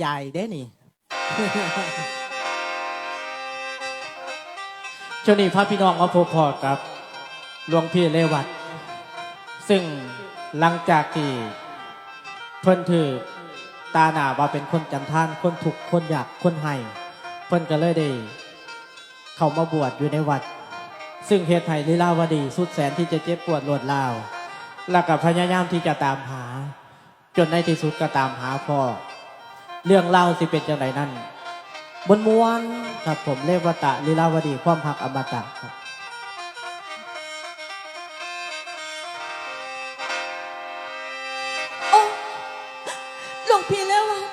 ใหญ่เด้นี่ ช่วงนี้พระพี่น้องมาพบพอกับหลวงพี่เลวัตซึ่งหลังจากที่เพิ่นถือตาหนาว่าเป็นคนจำท่านคนถูกคนอยากคนให้เพิ่นก็เลยได้ เข้ามาบวชอยู่ในวัด ซึ่งเหตุไห้ลีลาวดี สุดแสนที่จะเจ็บปวดรวดราว แล้วก็พยายามที่จะตามหา จนในที่สุดก็ตามหาพ่อ เรื่องเล่าสิเป็นจังไดนั่นบนมวนครับผมเลวตะลีลาวดีความหักอมตะครับโอ้หลวงพี่เลวัด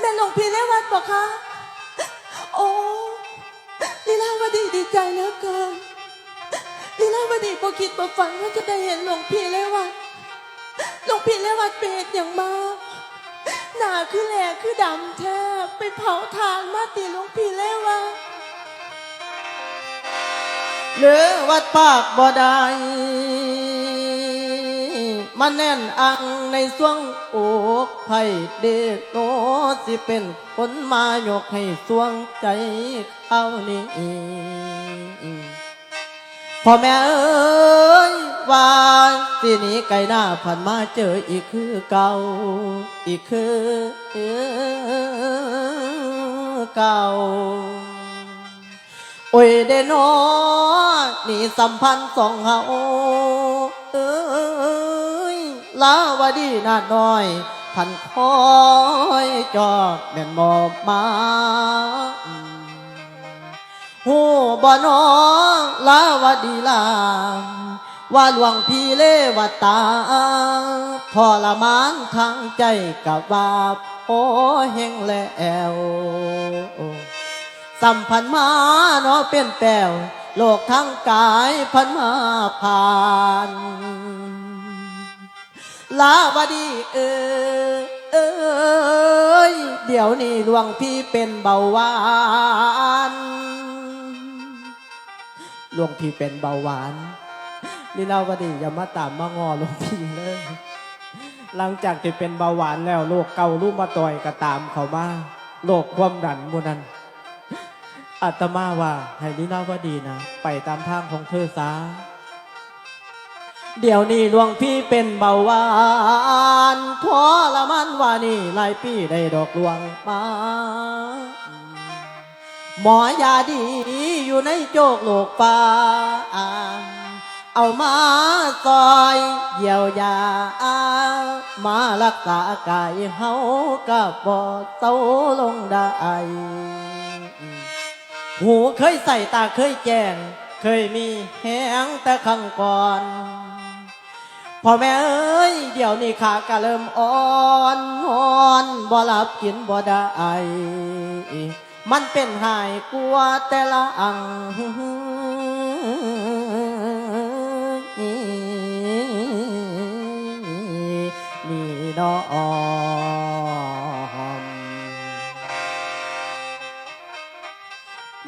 แม่หลวงพี่เลวัดบอกคะโอ้ลีลาวดีดีใจเหลือเกินลีลาวดีบ่คิดบ่ฝันว่าจะได้เห็นหลวงพี่เลวัดหลวงพี่เลวัดเป็นอย่างมาก หนาคือแหลคือดำแท้ไปเผาทานมาตีหลวงพี่เลวัดหรือวัดปากบ่ได้มันแน่นอังในสวงอกไผ่เดชโนสิเป็นคนมายกให้สวงใจเขานี้พ่อแม่เอ้ย ว่าสิหนี้ไก่หน้าผ่านมาเจออีกคือเก่า อีกคือเก่า โอ้ยเดนอนี่สัมพันธ์สองเฮาเอ้ยลาวดีนาดน้อยพันคอยจอดแม่นมอบมาหูบ่นอลาวดีลา ว่าหลวงพี่เลวตาทรมานทางใจกับว่าโอ้เฮงแล้วสัมพันธ์มาเนาะเป็นแปลวโลกทั้งกายพันมาผ่านลาวดีเออเอยเดี๋ยวนี้หลวงพี่เป็นเบาหวานหลวงพี่เป็นเบาหวาน ลีลาวดีอย่ามาตามมางอหลวงพี่เลยหลังจากที่เป็นเบาหวานแล้วโรคเกาลูกมาต่อยก็ตามเขามาโรคความดันมูนั้นอาตมาว่าให้ลีลาวดีนะไปตามทางของเธอซะเดี๋ยวนี้หลวงพี่เป็นเบาหวานทรมานว่านี่หลายปีได้ดอกหลวงมาหมอยาดีอยู่ในโจกโลกป่า เอามาซอยเยียวยา มารักษากายเฮากับบ่เศร้าลงได้หูเคยใส่ตาเคยแจ้ง เคยมีแหงแต่ครั้งก่อนพ่อแม่เอ้ยเดี๋ยวนี้ขากะเริ่มอ่อนอ่อนบ่หลับกินบ่ได้มันเป็นหายกลัวแต่ละอัง น้อม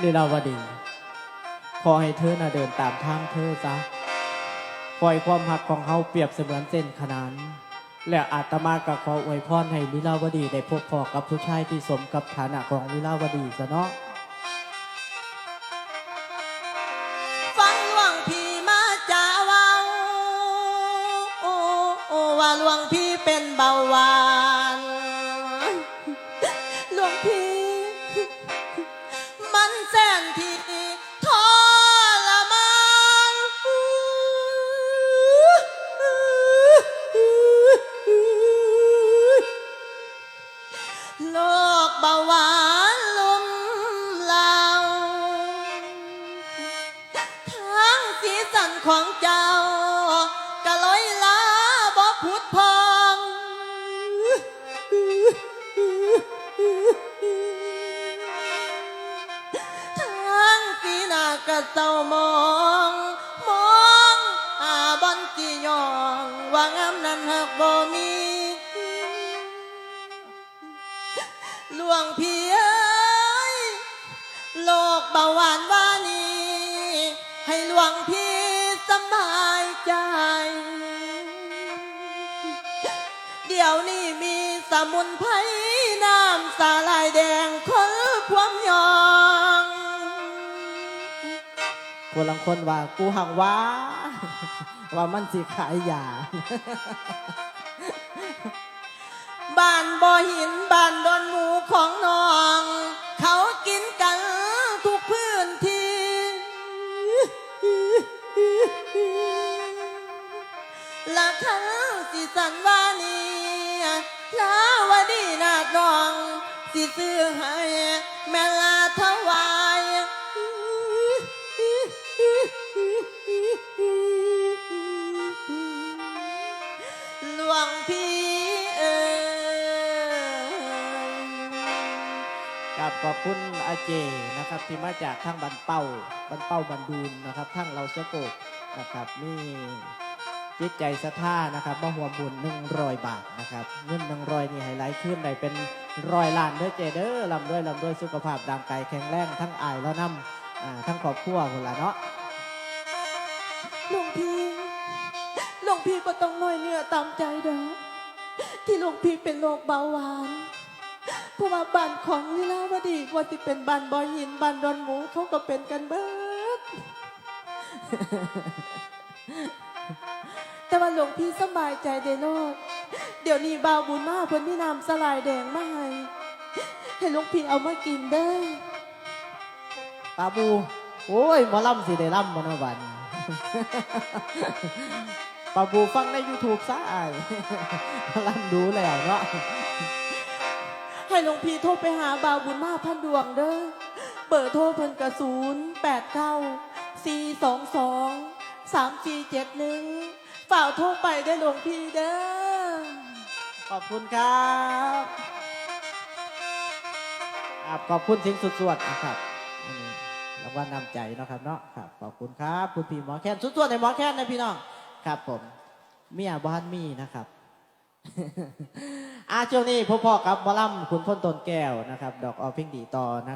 ลีลาวดี ขอให้เธอน่ะเดินตามทางเธอซะปล่อยความหักของเขาเปรียบเสมือนเส้นขนานและอาตมาก็ขออวยพรให้ลีลาวดีได้พบพอกับผู้ชายที่สมกับฐานะของลีลาวดีซะเนาะ ของเจ้ากะลอยลาบ่พุดพองทั้งสีหน้ากะเศร้ามอง มองหาบอนจียอง ว่างามนั้นหากบ่มีหลวงพี่ มีสมุนไพรน้ำสาลายแดงคนความยองผู้ลังคนว่ากูหังว่า ว่ามันสิขายยาบ้านบ่อหินบ้าน ซื้อให้แม่ลาถวายหลวงพี่เอ๋กับขอบคุณอาเจนะครับ ที่มาจากทางบันเป้าบันเป้าบันดูนนะครับทั้งเราเสโกกนะครับนี่ จิตใจศรัทธานะครับมาหัวบุญหนึ่งรอยบาทนะครับเงินหนึ่งรอยนี่ไฮไลท์ขึ้นได้เป็นร้อยล้านด้อเจเด้อลำด้วยลำด้วยสุขภาพร่างกายแข็งแรงทั้งอายแล้วน้ำอ่าทั้งครอบครัวคนละเนาะหลวงพี่หลวงพี่ก็ต้องน้อยเนื้อตามใจเด้อที่หลวงพี่เป็นโรคเบาหวานเพราะว่าบ้านของลีลาวดีว่าที่เป็นบ้านบอยหินบ้านดอนหมูเขาก็เป็นกันเบิด แต่ว่าหลวงพี่สบายใจเดโลดเดี๋ยวนี้บ่าวบุญมาเพิ่นพี่นำสลายแดงมาให้ให้หลวงพี่เอามากินเด้อปาบู โอ้ยหมอลำสิได้ลำบนวันปาบูฟังใน YouTube ซะไอ้ายหมอลำดูแล้วเนาะให้หลวงพี่โทรไปหาบ่าวบุญมาพันดวงเด้อเบอร์โทรเพิ่นกระศูนย์แปดเก้าสี่สองสองสามสี่เจ็ดหนึ่ง ฝ่ากโทรไปได้หลวงพี่เด้อขอบคุณครับครับขอบคุณทิ้งสุดสวดนะครับรางวัลนำใจนะครับเนาะครับขอบคุณครับ คุณพี่หมอแค้นสุดสวดในหมอแค้นนะพี่น้องครับผมเมียบ้านมีนะครับอาช่วงนี้พ่อพ่อกับหมอลำคุณพ้นตนแก้วนะครับ ดอกออเพ่งดีต่อนะ